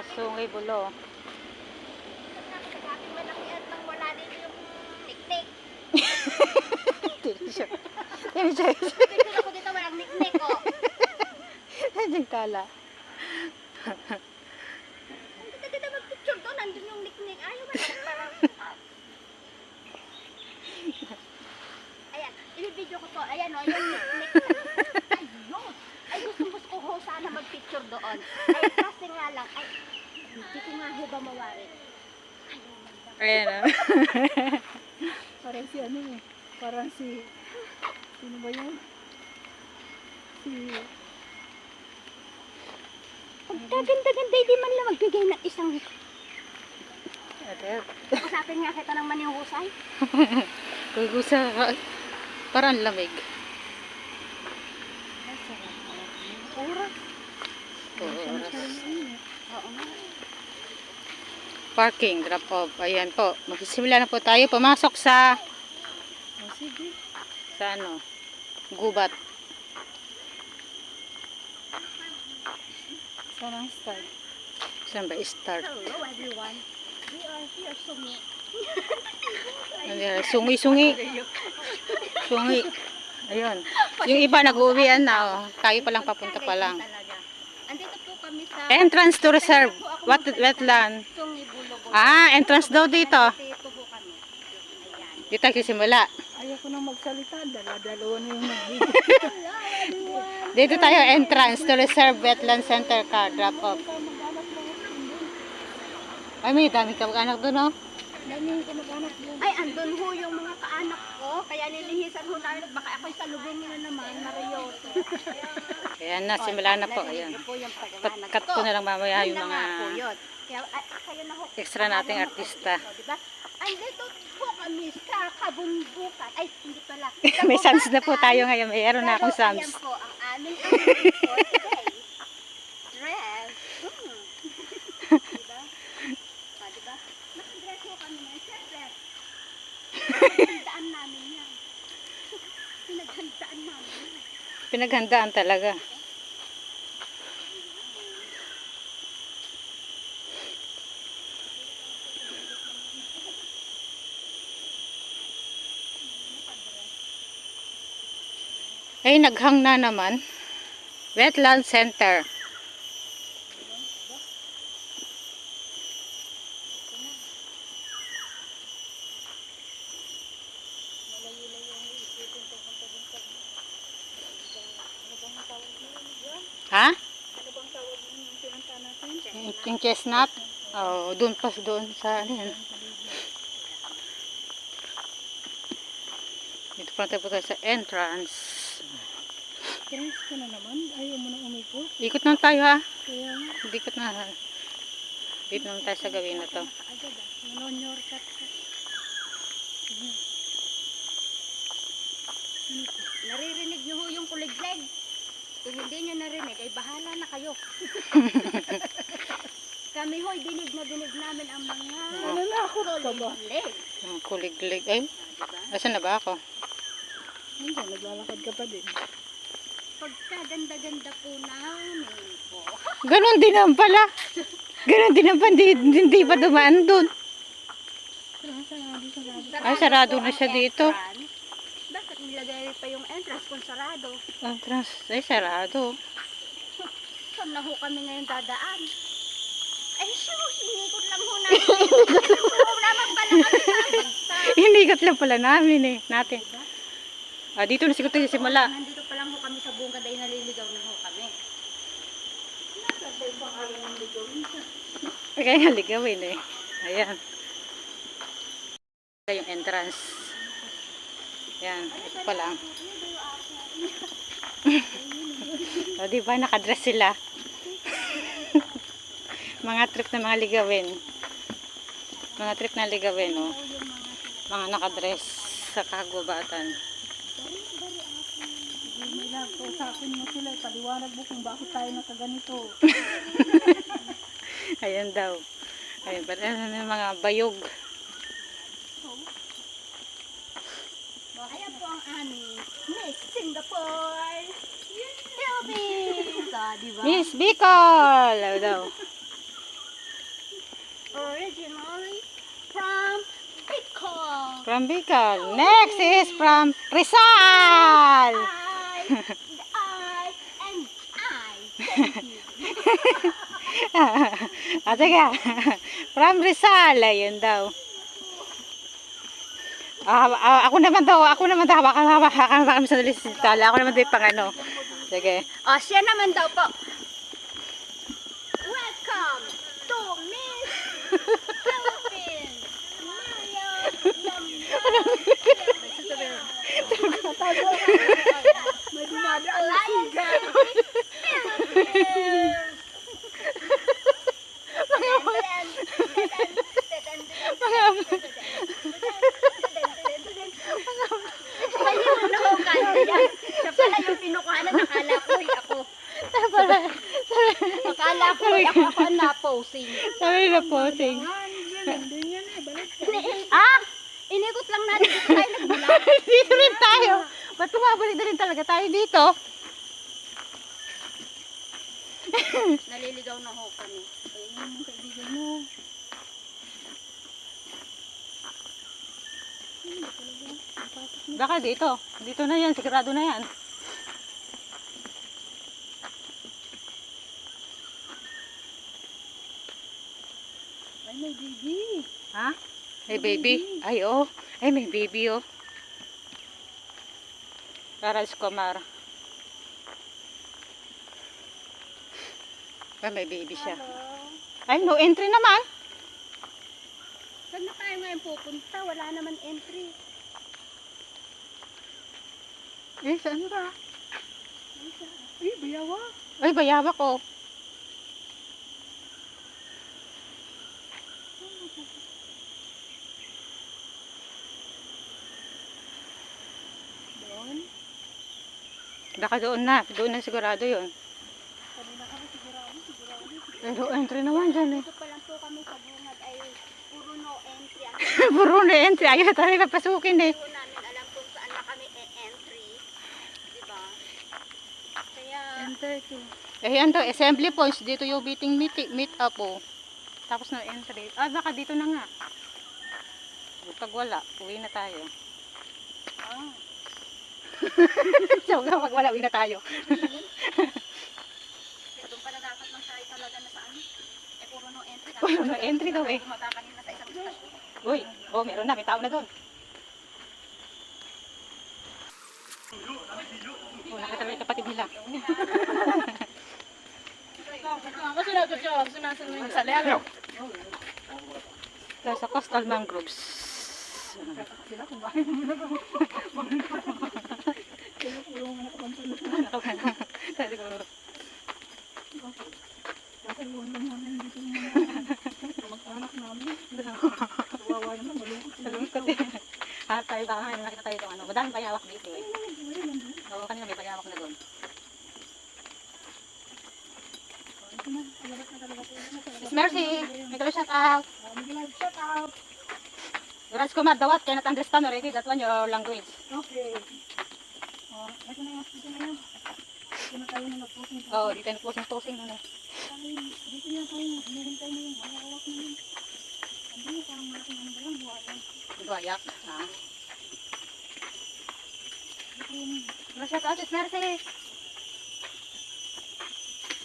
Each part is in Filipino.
sa Sungay Bulo. Dito. Tini siya. Picture ako dito walang niknik oh. Nandiyan. Ang ganda dito mag-picture doon, nandun yung niknik. Ayaw mo. Ayan, i-video ko to. Ayan oh, yung niknik. Ayun. Ay, gusto ko ho sana mag-picture doon. Ay, kasi nga lang, ay, hindi ko nga ho ba mawari. Ayan ah. Parang si ano eh. Parang si... Sino ba yun? Si... Pagkaganda-ganda, hindi man lang magbigay ng isang Ate, Usapin nga kita ng manihusay. Gugusa ka. Parang lamig. Oras. Oo, oras. Parking, drop off. Ayan po. Magsisimula na po tayo. Pumasok sa sa ano, gubat. Saan ang start? Saan ba start? Hello everyone. We are here sumi. Ayan, Sungi-sungi. Sungi. Ayun. Yung iba nag-uwian na. Oh. Tayo pa lang papunta pa lang. Kami sa Entrance to reserve. What, wetland. Ah, entrance daw dito. Dito po kami. Ayan. Dito tayo simula. Ayoko nang magsalita. Dala-dalawa na yung nagbibig. Dito tayo entrance to reserve wetland center car drop off. Kamag-anak. Ay, may dami ka anak doon, oh. Dami yung kamag-anak mo. Ay, andun ho yung mga kaanak ko. Kaya nilihisan ho namin. Baka ako'y salubungin na naman. Marioso. Ayan na, simula na po. Ayan. Pat-cut ko na lang mamaya yung mga ay, extra nating artista. Diba? Andito po kami sa kabundukan. Ay, hindi pala. May sams na po tayo ngayon. Mayroon na akong sams. Ayan po ang aming outfit for today. Dress. Hmm. diba? Ah, diba? Nakadress po kami ngayon. Siyempre, pinaghandaan namin yan. Pinaghandaan namin yan. Pinaghandaan talaga. Ay, naghang na naman. Wetland Center. Ha? Ano bang tawag yung pinunta natin? Yung, yung chestnut? Oh, doon pa doon sa ano yan. Dito pa tayo tayo sa entrance. Trans ka na naman. Ayaw mo nang umikot. Ikot na tayo ha. Kaya nga. Ikot na ha. Dito naman tayo sa gawin na to. Agad ah. Manonyor cut ka. Naririnig niyo ho yung kuliglig. Kung hindi niyo narinig, ay bahala na kayo. Kami ho'y dinig na dinig namin ang mga Ano na ako kuliglig. Ang kuliglig. Ay, asan na ba ako? Hindi, naglalakad ka pa din. Pagkaganda-ganda po namin po. Ganon din naman pala. Ganon din naman. Hindi, hindi pa dumaan doon. Ay, sarado na ang siya dito. Nilagay pa yung entrance kung sarado? Entrance. Ay, sarado. Saan na ho kami ngayon dadaan? Ay, shush! Inikot lang ho namin. Oo naman pala kami. Hinigat lang pala namin eh. Natin. Ah, dito na siguro tayo simula. Nandito pa lang ho kami sa bungad ay naliligaw na ho kami. Kaya nga ligawin eh. Ayan. Ito yung entrance. Ayan. Ito pa lang. o, di ba? Nakadress sila. mga trip na mga ligawin. Mga trip na ligawin, oh. Mga nakadress sa kagubatan. Lang, kausapin mo sila. Paliwanag mo kung bakit tayo nakaganito. Ayan daw. Ayan, ano na mga bayog ayan po ang aming Miss Singapore Philippines. Ah, di ba? Miss Bicol! Daw? Originally from Bicol. From Bicol. Next is from Rizal! I, I, and I. Thank you. ah, sige. from Rizal. Ayun daw. Ah, ah, ako naman daw, ako naman daw, hawakan, hawakan, hawakan, sa dalis tala. Ako naman daw yung pang ano. Sige. O, siya naman daw po. Welcome to Miss Philippines. Mario May dumadaan na siga. Philippines. Kaya mo na ako kanta yan. Siya pala yung pinukuhanan. Nakala ko ay ako. Akala ko ay ako ako ang naposing. Sabi na posing. Hindi yan eh. Balik ka. Ah! Inikot lang natin dito tayo nagbulat. dito rin tayo. Ba't tumabalik na rin talaga tayo dito? Naliligaw na ho kami. Ayun yung kaibigan mo. Baka dito. Dito na yan. Sigurado na yan. Ay, may baby. Ha? May baby. Ay, oh. Ay, may baby, oh. Karas Kumar. Ay, may baby siya. Ay, no entry naman. Saan na tayo ngayon pupunta? Wala naman entry. Eh, saan ba? Ay, bayawa. Ay, bayawak, oh. Doon. Baka doon na. Doon na sigurado yun. Kanina kami sigurado, sigurado. Pero entry naman dyan, eh. Dito pa lang po kami sa bungad ay puro no entry. Puro na entry. Ayaw tayo papasukin, eh. namin alam kung saan na kami e-entry. Diba? Kaya, Enter to. Eh, yan to. Assembly points. Dito yung meeting, meeting, meet up, oh. Tapos na entry. Ah, baka dito na nga. Pag wala, uwi na tayo. Ah. so, pag wala, uwi na tayo. kaya doon pala dapat lang tayo talaga na saan. Eh, puro no entry. Puro no entry daw, eh. Kumata kanina sa isang stasyon. Uy, oh, meron na. May tao na doon. Oh, nakita yung kapatid nila. Ito sa coastal mangroves. Sila kung bakit mo Hanap tayo baka may nakita tayo itong ano. Madaming bayawak dito eh. Oo, kanina may bayawak na doon. Miss Mercy, may kalo shout out. Shout out. Raj Kumar, dawat, cannot understand already. Language. Okay. Ito na yan. Ito na yan. Ito na tayo na nag-posting. Oo, oh, dito na posing-posing na. Dito na tayo. Meron tayo na yung hawak na yun. Ano yung parang malaking ano ba yan? Buhayan. Bayak. Ah. Ito yung Kalo shout out, Miss Mercy.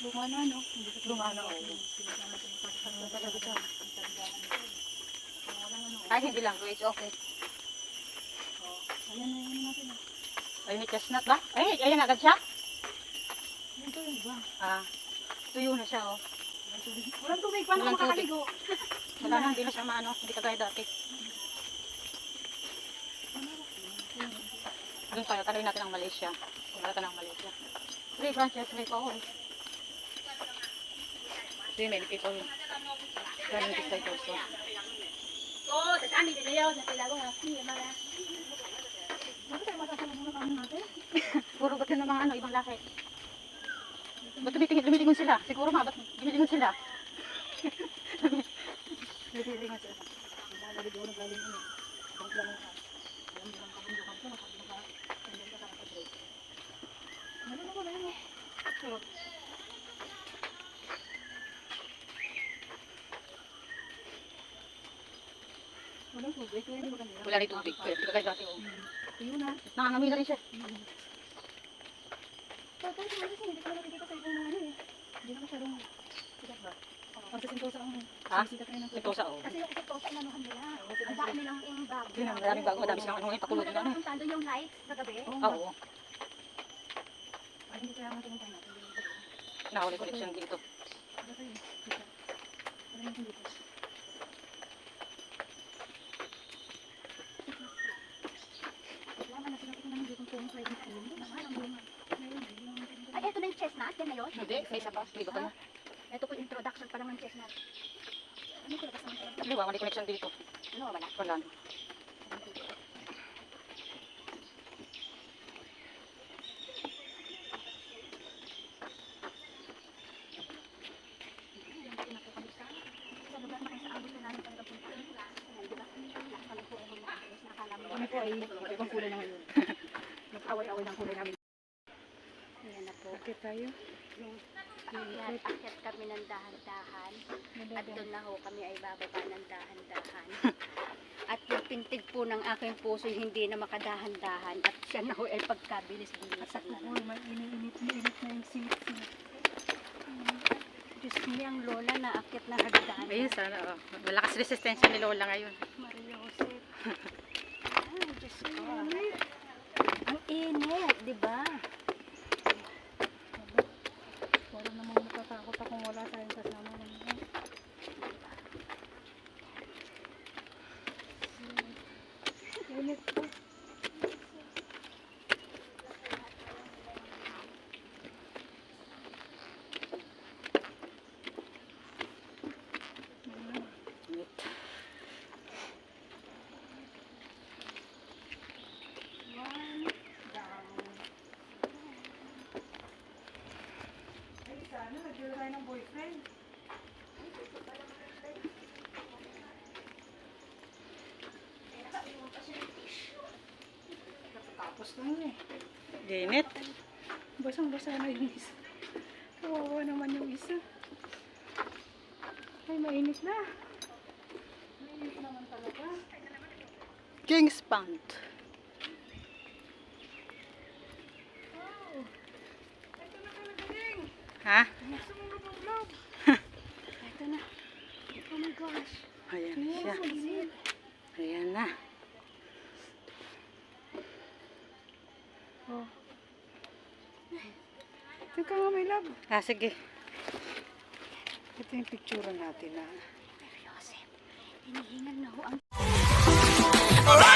luma na, no? Hindi ko Luma na, oo. Sinasama ko yung pagkakatawa. Ay, hindi language, okay. Ayan na yun natin. Ah. Ay, may chestnut ba? Ay, ayan agad siya. Ito yung iba. Ah, tuyo na siya, oh. Walang tubig. Paano Walang ka makakaligo? Wala na, hindi na siya maano, hindi kagaya dati. Doon tayo, taloy natin ang Malaysia. Pumunta tayo ng Malaysia. Three branches, may pa eh. Three many people. Ganun this side also. Oo, sa amin din yun. Natilago nga. Hindi, mga. Bakit tayo masasama muna kami natin? Puro ba't yun ng mga ano, ibang lahi? Ba't tumitingin, lumilingon sila? Siguro nga, ba't lumilingon sila? lumilingon sila. Nagagalit ako, nagagalit ako. Ibang planong ka. Alam mo lang kabundukan ko, nakabundukan ka. Nandun ka nakapag-break. Ano na tubig. Hindi maganda. Wala rin tubig. Kaya kayo dati. Ayun na. Nangangamoy na rin siya. Kahit naman kasi hindi ko na nakikita sa ibang ano eh. Hindi na masyadong sikat ba? Ang sa Sentosa ang Ha? sikat na yun ang Ito sa oh. Kasi yung Sentosa, inanuhan nila. Ang dami nilang yung bago. Yun ang bago. Madami silang ano ngayon. Pakulog na. Ang tando yung lights sa gabi. Oo. Ah. Ay, hindi kaya nga pumunta natin. Ano yung dito? Wala na sila kung naman dito kung pwede kayo. Naman ang mga. Ay, ito na yung chestnut. Yan na yun. Hindi. May isa pa. Hindi ba pa na? Ito po introduction pa lang ng chestnut. Ano ko labas naman ba? Mali connection dito. Ano wala? Wala. na. Sa lugar na kayo sa abot na namin talaga punta. Di ba? Nakakala po ako nakakalis. Nakakala mo. Kami po ay ibang kulay na ngayon. Nag-away-away ng kulay namin. Ayan na po. Bakit tayo? Ayan, akyat kami ng dahan-dahan. At doon na ho kami ay bababa ng dahan-dahan. At yung pintig po ng aking puso hindi na makadahan-dahan. At siya na ho ay pagkabilis-bilisan na. Uy, may init na init na yung seat. Diyos niya, ang lola na akyat na hagdan. Ayun sana. Oh. Malakas resistensya ni Lola ngayon. Maria Jose. Ay, Diyos ko. Ang init, di ba? Parang namang natatakot akong wala tayong kasama naman. Init po. Ay, sana nagdala tayo ng boyfriend. Tapos lang eh. Ginit. Basang-basa na yung isa. Kawawa naman yung isa. Ay, mainit na. Mainit naman talaga. King's Pond. Wow. Ito na talaga ding. Ha? Sumulog-log. Ito na. Oh my gosh. Ayan siya. Ayan na. Ito ka nga, my love. Ah, sige. Ito yung picture natin, ah. ha. Pero Joseph, hinihingan na ho ang... Alright!